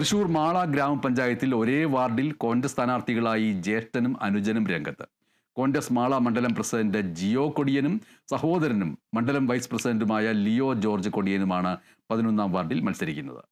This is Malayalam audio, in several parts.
തൃശൂർ മാള ഗ്രാമപഞ്ചായത്തിൽ ഒരേ വാർഡിൽ കോൺഗ്രസ് സ്ഥാനാർത്ഥികളായി ജ്യേഷ്ഠനും അനുജനും രംഗത്ത്. കോൺഗ്രസ് മാള മണ്ഡലം പ്രസിഡന്റ് ജിയോ കൊടിയനും സഹോദരനും മണ്ഡലം വൈസ് പ്രസിഡന്റുമായ ലിയോ ജോർജ് കൊടിയനുമാണ് പതിനൊന്നാം വാർഡിൽ മത്സരിക്കുന്നത്.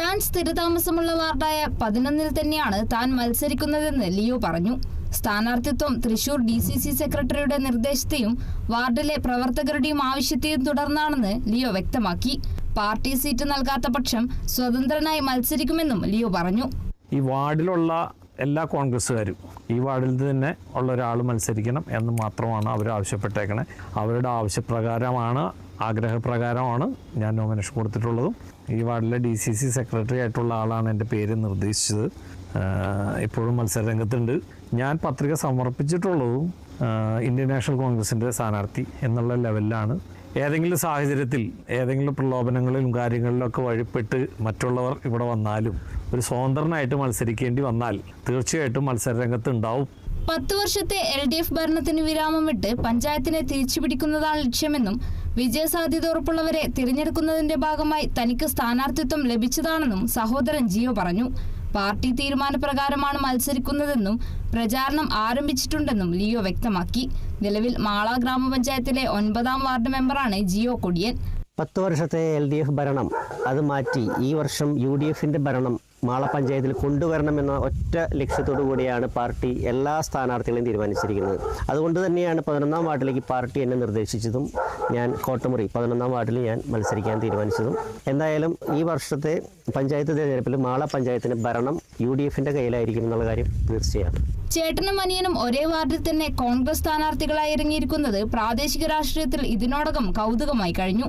താൻ സ്ഥിരതാമസമുള്ള വാർഡായ പതിനൊന്നിൽ തന്നെയാണ് താൻ മത്സരിക്കുന്നതെന്ന് ലിയോ പറഞ്ഞു. സ്ഥാനാർത്ഥിത്വം തൃശൂർ ഡി സി സി സെക്രട്ടറിയുടെ നിർദ്ദേശത്തെയും വാർഡിലെ പ്രവർത്തകരുടെയും ആവശ്യത്തെയും തുടർന്നാണെന്ന് ലിയോ വ്യക്തമാക്കി. പാർട്ടി സീറ്റ് നൽകാത്ത പക്ഷം സ്വതന്ത്രനായി മത്സരിക്കുമെന്നും ലിയോ പറഞ്ഞു. ഈ വാർഡിലുള്ള എല്ലാ കോൺഗ്രസ്സുകാരും ഈ വാർഡിൽ തന്നെ ഉള്ള ഒരാൾ മത്സരിക്കണം എന്ന് മാത്രമാണ് അവർ ആവശ്യപ്പെട്ടേക്കണേ. അവരുടെ ആവശ്യപ്രകാരമാണ് ആഗ്രഹപ്രകാരമാണ് ഞാൻ നോമിനേഷൻ കൊടുത്തിട്ടുള്ളതും. ഈ വാർഡിലെ ഡി സി സി സെക്രട്ടറി ആയിട്ടുള്ള ആളാണ് എന്റെ പേര് നിർദ്ദേശിച്ചത്. ഇപ്പോഴും മത്സരരംഗത്തുണ്ട്. ഞാൻ പത്രിക സമർപ്പിച്ചിട്ടുള്ളതും ഇന്ത്യൻ നാഷണൽ കോൺഗ്രസിന്റെ സ്ഥാനാർത്ഥി എന്നുള്ള ലെവലിലാണ്. ഏതെങ്കിലും സാഹചര്യത്തിൽ ഏതെങ്കിലും പ്രലോഭനങ്ങളിലും കാര്യങ്ങളിലൊക്കെ വഴിപ്പെട്ട് മറ്റുള്ളവർ ഇവിടെ വന്നാലും ഒരു സ്വതന്ത്രനായിട്ട് മത്സരിക്കേണ്ടി വന്നാൽ തീർച്ചയായിട്ടും മത്സരരംഗത്ത് ഉണ്ടാവും. പത്ത് വർഷത്തെ എൽ ഡി എഫ് ഭരണത്തിന് വിരാമം വിട്ട് പഞ്ചായത്തിനെ തിരിച്ചുപിടിക്കുന്നതാണ് ലക്ഷ്യമെന്നും വിജയസാധ്യത ഉറപ്പുള്ളവരെ തിരഞ്ഞെടുക്കുന്നതിന്റെ ഭാഗമായി തനിക്ക് സ്ഥാനാർത്ഥിത്വം ലഭിച്ചതാണെന്നും സഹോദരൻ ജിയോ പറഞ്ഞു. പാർട്ടി തീരുമാനപ്രകാരമാണ് മത്സരിക്കുന്നതെന്നും പ്രചാരണം ആരംഭിച്ചിട്ടുണ്ടെന്നും ലിയോ വ്യക്തമാക്കി. നിലവിൽ മാള ഗ്രാമപഞ്ചായത്തിലെ ഒൻപതാം വാർഡ് മെമ്പറാണ് ജിയോ കൊടിയൻ. പത്ത് വർഷത്തെ എൽ ഡി എഫ് ഭരണം അത് മാറ്റി ഈ വർഷം യു ഡി എഫിന്റെ ഭരണം മാള പഞ്ചായത്തിൽ കൊണ്ടുവരണമെന്ന ഒറ്റ ലക്ഷ്യത്തോടു കൂടിയാണ് പാർട്ടി എല്ലാ സ്ഥാനാർത്ഥികളെയും തീരുമാനിച്ചിരിക്കുന്നത്. അതുകൊണ്ട് തന്നെയാണ് പതിനൊന്നാം വാർഡിലേക്ക് പാർട്ടി എന്നെ നിർദ്ദേശിച്ചതും ഞാൻ കോട്ടമുറി പതിനൊന്നാം വാർഡിൽ ഞാൻ മത്സരിക്കാൻ തീരുമാനിച്ചതും. എന്തായാലും ഈ വർഷത്തെ പഞ്ചായത്ത് തിരഞ്ഞെടുപ്പിൽ മാള പഞ്ചായത്തിന്റെ ഭരണം യു ഡി എഫിന്റെ കയ്യിലായിരിക്കും എന്നുള്ള കാര്യം തീർച്ചയാണ്. ചേട്ടനും അനിയനും ഒരേ വാർഡിൽ തന്നെ കോൺഗ്രസ് സ്ഥാനാർത്ഥികളായി ഇറങ്ങിയിരിക്കുന്നത് പ്രാദേശിക രാഷ്ട്രീയത്തിൽ ഇതിനോടകം കൗതുകമായി കഴിഞ്ഞു.